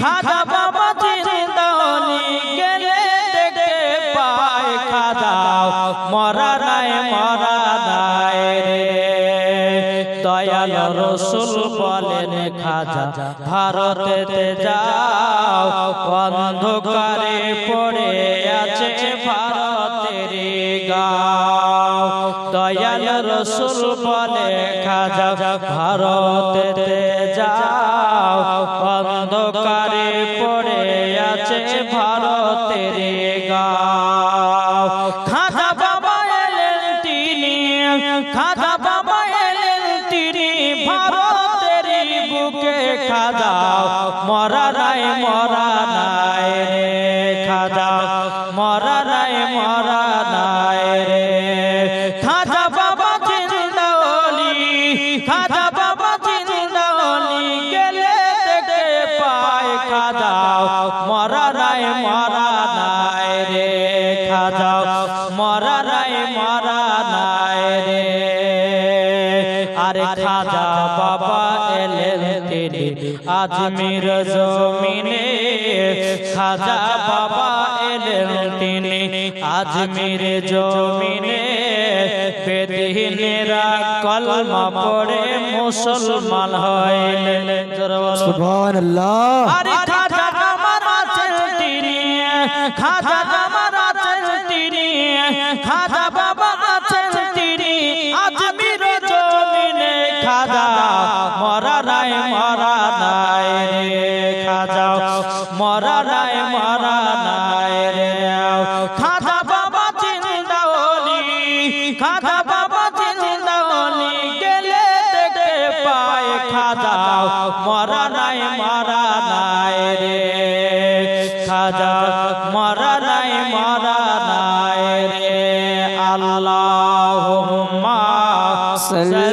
খাজা বাবা জিন্দাওয়ালি গেলে দেখতে পায় খাজা। মরা মরা নাই রে। দয়াল রসুল বলেন, খাজা, ভারতেতে যাও। অন্ধকারে পড়ে আছে ভারতের গাও। দয়াল রসুল বলে খাজা যাও। অন্ধকারে পড়ে আছে ভারতের গাও। খাজা বাবা এলেন তিনি, খাজা বাবা এলেন তিনি ভারতের বুকে খাজা। মরা রায়, মরা নাই রে খাজা। মরা রায়, মরা খাজা মরা রায় মরা নাই রে আরে খাজা বাবা এলেন তিনি আজমির জমিনে খাজা বাবা এলেন তিনি আজমির জমিনে বেদিনেরা কলমা পড়ে মুসলমান হইলেন জোরে বলো। সুবহানাল্লাহ আরে খাজা আমার আছেন তিনি খাজা আমার আছেন তিনি খাজা বাবা আছেন তিনি। আজমির জমিনে খাজা। মরা রায়, মরা নাই রে, খাজা। মরা রায়, মরা নাই রে। খাজা Salut.